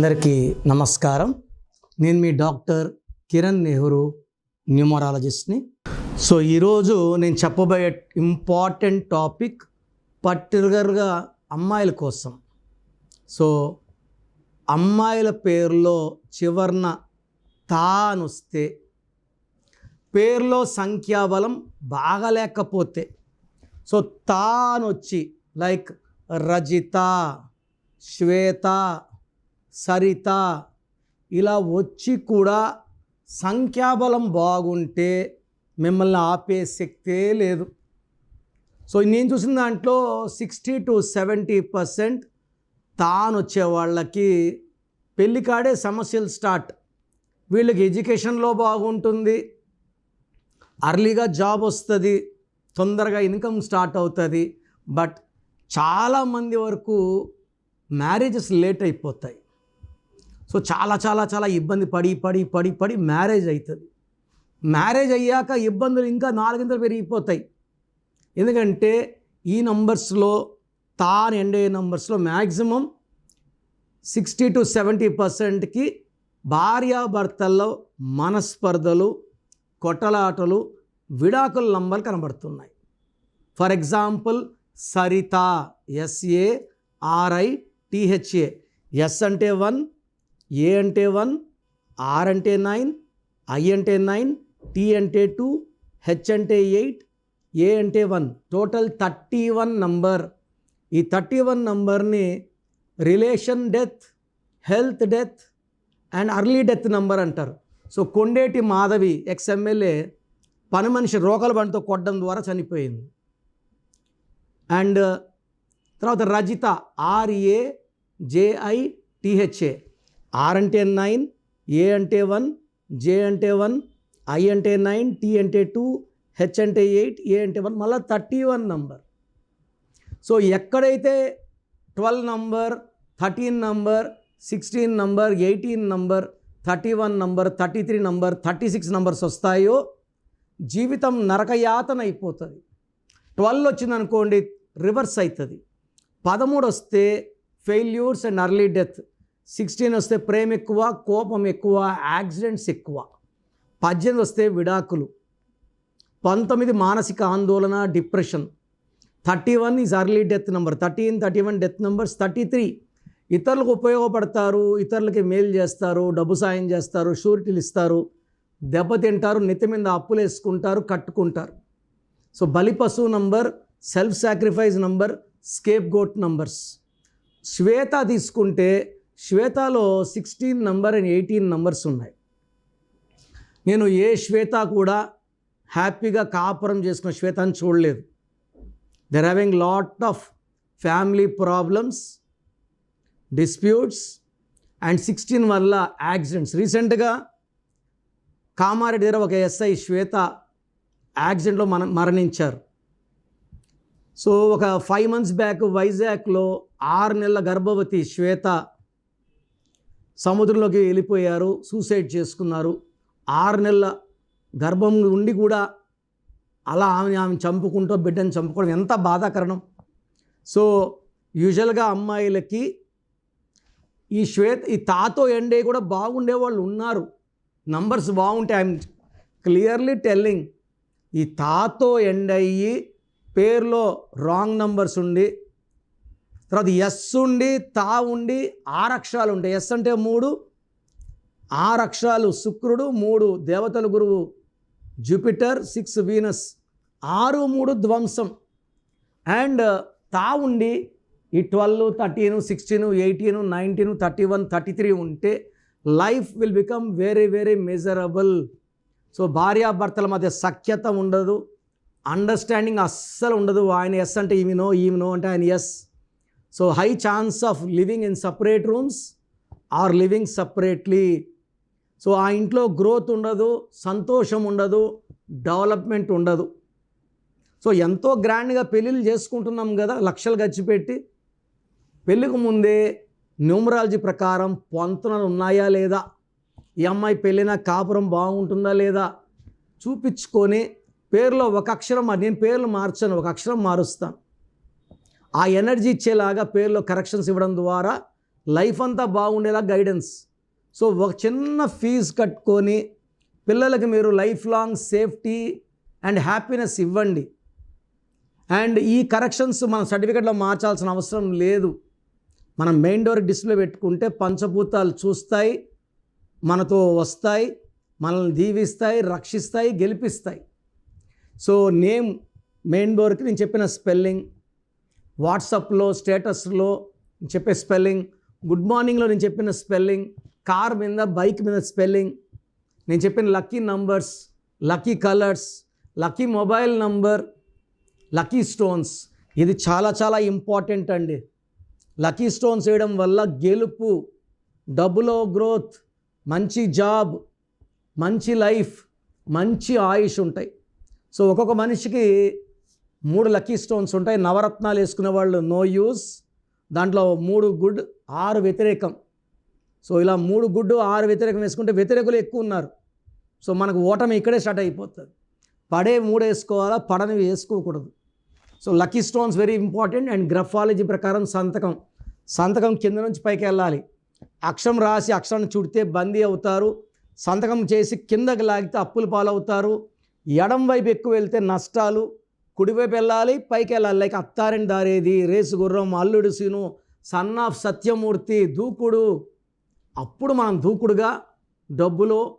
అందరికీ నమస్కారం. నేను మీ డాక్టర్ కిరణ్ నెహ్రూ న్యూమరాలజిస్ట్ని. సో ఈరోజు నేను చెప్పబోయే ఇంపార్టెంట్ టాపిక్ పర్టికులర్గా అమ్మాయిల కోసం. సో అమ్మాయిల పేరులో చివరన తానొస్తే పేర్లో వస్తే పేరులో సంఖ్యాబలం బాగలేకపోతే సో తానొచ్చి వచ్చి లైక్ రజిత శ్వేత సరిత ఇలా వచ్చి కూడా సంఖ్యాబలం బాగుంటే మిమ్మల్ని ఆపే శక్తే లేదు. సో నేను చూసిన దాంట్లో సిక్స్టీ టు సెవెంటీ పర్సెంట్ తాను వచ్చే వాళ్ళకి పెళ్ళికాడే సమస్యలు స్టార్ట్. వీళ్ళకి ఎడ్యుకేషన్లో బాగుంటుంది అర్లీగా జాబ్ వస్తుంది తొందరగా ఇన్కమ్ స్టార్ట్ అవుతుంది బట్ చాలామంది వరకు మ్యారేజెస్ లేట్ అయిపోతాయి. సో చాలా చాలా చాలా ఇబ్బంది పడి పడి పడి పడి మ్యారేజ్ అవుతుంది మ్యారేజ్ అయ్యాక ఇబ్బందులు ఇంకా నాలుగింతలు పెరిగిపోతాయి. ఎందుకంటే ఈ నంబర్స్లో తాను ఎండ్ అయ్యే నంబర్స్లో మ్యాక్సిమం సిక్స్టీ టు సెవెంటీ పర్సెంట్కి భార్యాభర్తల్లో మనస్పర్ధలు కొట్టలాటలు విడాకుల నంబర్లు కనబడుతున్నాయి. For example Saritha SA RI THA S అంటే వన్ ఏ అంటే వన్ ఆర్ అంటే నైన్ ఐ అంటే నైన్ టీ అంటే టూ హెచ్ అంటే ఎయిట్ ఏ అంటే one. Total thirty one number. ఈ థర్టీ వన్ నంబర్ని relation death health death and early death number అంటారు. సో కొండేటి మాధవి ఎక్స్ పని మనిషి రోకల బండితో కొట్టడం ద్వారా చనిపోయింది. అండ్ తర్వాత Rajitha R A J I T H A R అంటే నైన్ ఏ అంటే వన్ జే అంటే వన్ ఐ అంటే నైన్ టీ అంటే టూ హెచ్ అంటే ఎయిట్ ఏ అంటే వన్ మళ్ళీ థర్టీ వన్ నంబర్. సో ఎక్కడైతే twelve number thirteen number sixteen number eighteen number thirty one number thirty three number thirty six numbers వస్తాయో జీవితం నరకయాతన అయిపోతుంది. ట్వెల్వ్ వచ్చిందనుకోండి రివర్స్ అవుతుంది పదమూడు వస్తే failures and early death. Sixteen వస్తే ప్రేమ ఎక్కువ కోపం ఎక్కువ యాక్సిడెంట్స్ ఎక్కువ. పద్దెనిమిది వస్తే విడాకులు. పంతొమ్మిది మానసిక ఆందోళన depression thirty one is early death number thirteen thirty one death numbers thirty three ఇతరులకు ఉపయోగపడతారు ఇతరులకి మేలు చేస్తారు డబ్బు సాయం చేస్తారు షూరిటీలు ఇస్తారు. దెబ్బతింటారు నెత్తి మీద అప్పులు వేసుకుంటారు కట్టుకుంటారు. సో బలి పశువు number self sacrifice number scapegoat numbers Shweta తీసుకుంటే శ్వేతలో sixteen number and eighteen numbers ఉన్నాయి. నేను ఏ శ్వేత కూడా హ్యాపీగా కాపురం చేసుకున్న శ్వేతని చూడలేదు. There having lot of family problems disputes and sixteen వల్ల యాక్సిడెంట్స్ రీసెంట్గా కామారెడ్డి దగ్గర ఒక ఎస్ఐ శ్వేత యాక్సిడెంట్లో మన మరణించారు. సో ఒక ఫైవ్ మంత్స్ బ్యాక్ వైజాగ్లో ఆరు నెలల గర్భవతి శ్వేత సముద్రంలోకి వెళ్ళిపోయారు సూసైడ్ చేసుకున్నారు. ఆరు నెలల గర్భం ఉండి కూడా అలా ఆమె ఆమె చంపుకుంటూ బిడ్డను చంపుకోవడం ఎంత బాధాకరణం. సో యూజువల్గా అమ్మాయిలకి ఈ శ్వేత ఈ తాతో ఎండే కూడా బాగుండే వాళ్ళు ఉన్నారు. నంబర్స్ బాగుంటాయి. ఐఎమ్ క్లియర్లీ టెల్లింగ్ ఈ తాతో ఎండ్ అయ్యి పేరులో రాంగ్ నంబర్స్ ఉండి తర్వాత ఎస్ ఉండి తా ఉండి ఆరు ఉంటాయి. ఎస్ అంటే మూడు ఆరక్షాలు శుక్రుడు మూడు దేవతల గురువు జూపిటర్ సిక్స్ వీనస్ ఆరు మూడు ధ్వంసం. అండ్ తా ఉండి ఈ twelve thirteen sixteen eighteen nineteen thirty one thirty three ఉంటే life will become very very measurable. So భార్యాభర్తల మధ్య సఖ్యత ఉండదు. అండర్స్టాండింగ్ అస్సలు ఉండదు. ఆయన ఎస్ అంటే ఈమెనో ఈమెనో అంటే ఆయన yes so high chance of living in separate rooms or living separately so ఆ ఇంట్లో గ్రోత్ ఉండదు సంతోషం ఉండదు డెవలప్మెంట్ ఉండదు. సో ఎంతో గ్రాండ్గా పెళ్ళిళ్ళు చేసుకుంటున్నాం కదా లక్షలు ఖర్చు పెట్టి. పెళ్ళికి ముందే న్యూమరాలజీ ప్రకారం పొంతనలు ఉన్నాయా లేదా? ఈ అమ్మాయి పెళ్ళిన కాపురం బాగుంటుందా లేదా? చూపించుకొని పేరులో ఒక అక్షరం నేను పేర్లు మార్చాను ఒక అక్షరం మారుస్తాను. ఆ ఎనర్జీ ఇచ్చేలాగా పేర్లో కరెక్షన్స్ ఇవ్వడం ద్వారా లైఫ్ అంతా బాగుండేలా గైడెన్స్. సో ఒక చిన్న ఫీజు కట్టుకొని పిల్లలకి మీరు life long safety and happiness ఇవ్వండి. అండ్ ఈ కరెక్షన్స్ మన సర్టిఫికెట్లో మార్చాల్సిన అవసరం లేదు. మనం మెయిన్ డోర్ డిస్ప్లే పెట్టుకుంటే పంచభూతాలు చూస్తాయి మనతో వస్తాయి మనల్ని దీవిస్తాయి రక్షిస్తాయి గెలిపిస్తాయి. సో నేమ్ మెయిన్ డోర్కి నేను చెప్పిన స్పెల్లింగ్. వాట్సాప్లో స్టేటస్లో చెప్పే స్పెల్లింగ్. గుడ్ మార్నింగ్లో నేను చెప్పిన స్పెల్లింగ్. కార్ మీద బైక్ మీద స్పెల్లింగ్. నేను చెప్పిన lucky numbers lucky colours lucky mobile number lucky stones. ఇది చాలా చాలా ఇంపార్టెంట్ అండి. లక్కీ స్టోన్స్ వేయడం వల్ల గెలుపు డబ్బులో గ్రోత్ మంచి జాబ్ మంచి లైఫ్ మంచి ఆయుష్ ఉంటాయి. సో ఒక్కొక్క మనిషికి మూడు లక్కీ స్టోన్స్ ఉంటాయి. నవరత్నాలు వేసుకునే వాళ్ళు నో యూస్ దాంట్లో మూడు గుడ్ ఆరు వ్యతిరేకం. సో ఇలా మూడు గుడ్డు ఆరు వ్యతిరేకం వేసుకుంటే వ్యతిరేకులు ఎక్కువ ఉన్నారు. సో మనకు ఓటమి ఇక్కడే స్టార్ట్ అయిపోతుంది. పడే మూడు వేసుకోవాలా పడనివి వేసుకోకూడదు. So lucky stones very important and graphology ప్రకారం సంతకం. సంతకం కింద నుంచి పైకి వెళ్ళాలి. అక్షరం రాసి అక్షరాన్ని చుడితే బందీ అవుతారు. సంతకం చేసి కిందకి లాగితే అప్పులు పాలవుతారు. ఎడం వైపు ఎక్కువ వెళ్తే నష్టాలు. కుడివైపు వెళ్ళాలి పైకి వెళ్ళాలి. లైక్ అత్తారిని దారేది రేసు గుర్రం అల్లుడు సీను సన్ ఆఫ్ సత్యమూర్తి దూకుడు. అప్పుడు మనం దూకుడుగా డబ్బులో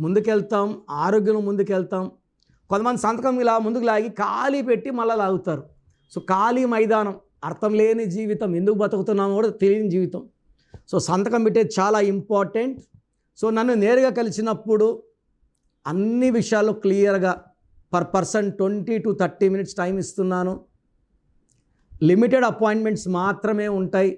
ముందుకెళ్తాం ఆరోగ్యం ముందుకెళ్తాం. కొంతమంది సంతకం ఇలా ముందుకు లాగి ఖాళీ పెట్టి మళ్ళీ లాగుతారు. సో ఖాళీ మైదానం అర్థం లేని జీవితం ఎందుకు బతుకుతున్నామో కూడా తెలియని జీవితం. సో సంతకం పెట్టేది చాలా ఇంపార్టెంట్. సో నన్ను నేరుగా కలిసినప్పుడు అన్ని విషయాలు క్లియర్గా per person twenty to thirty minutes time ఇస్తున్నాను. లిమిటెడ్ అపాయింట్మెంట్స్ మాత్రమే ఉంటాయి.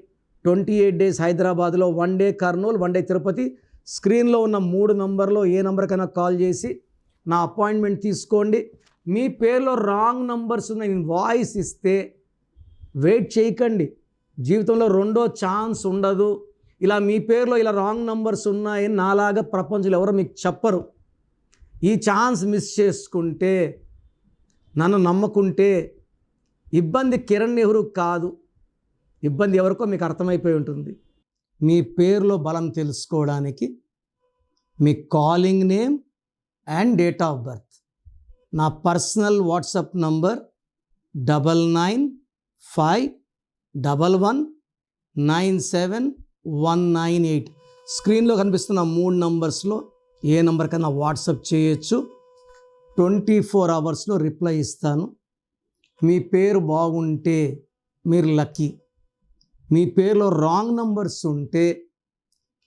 ట్వంటీ ఎయిట్ డేస్ హైదరాబాద్లో one day Kurnool one day Tirupati. స్క్రీన్లో ఉన్న మూడు నంబర్లో ఏ నెంబర్కైనా కాల్ చేసి నా అపాయింట్మెంట్ తీసుకోండి. మీ పేరులో రాంగ్ నంబర్స్ ఉన్న నేను వాయిస్ ఇస్తే వెయిట్ చేయకండి. జీవితంలో రెండో ఛాన్స్ ఉండదు. ఇలా మీ పేరులో ఇలా రాంగ్ నంబర్స్ ఉన్నాయని నాలాగా ప్రపంచంలో ఎవరో మీకు చెప్పరు. ఈ ఛాన్స్ మిస్ చేసుకుంటే నన్ను నమ్మకుంటే ఇబ్బంది కిరణ్ నెహ్రూ కాదు. ఇబ్బంది ఎవరికో మీకు అర్థమైపోయి ఉంటుంది. మీ పేరులో బలం తెలుసుకోవడానికి మీ calling name and date of birth. నా personal WhatsApp number double nine five double one nine seven one nine eight. స్క్రీన్లో కనిపిస్తున్న మూడు నంబర్స్లో ఏ నెంబర్ కన్నా చేయొచ్చు. ట్వంటీ ఫోర్ అవర్స్లో రిప్లై ఇస్తాను. మీ పేరు బాగుంటే మీరు లక్కీ. మీ పేరులో రాంగ్ నంబర్స్ ఉంటే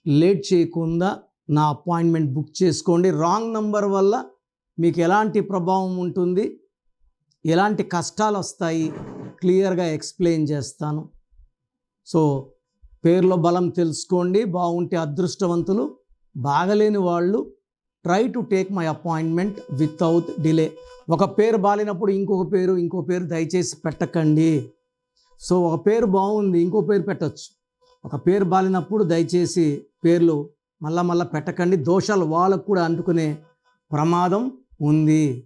లేట్ చేయకుండా నా అపాయింట్మెంట్ బుక్ చేసుకోండి. రాంగ్ నంబర్ వల్ల మీకు ఎలాంటి ప్రభావం ఉంటుంది? ఎలాంటి కష్టాలు వస్తాయి? క్లియర్గా ఎక్స్ప్లెయిన్ చేస్తాను. సో పేర్లో బలం తెలుసుకోండి. బాగుంటే అదృష్టవంతులు. బాగలేని వాళ్ళు try to take my appointment without delay ఒక పేరు బాలినప్పుడు ఇంకొక పేరు ఇంకో పేరు దయచేసి పెట్టకండి. సో ఒక పేరు బాగుంది ఇంకో పేరు పెట్టచ్చు. ఒక పేరు బాలినప్పుడు దయచేసి పేర్లు మళ్ళా మళ్ళీ పెట్టకండి. దోషాలు వాళ్ళకు కూడా అంటుకునే ప్రమాదం ఉంది.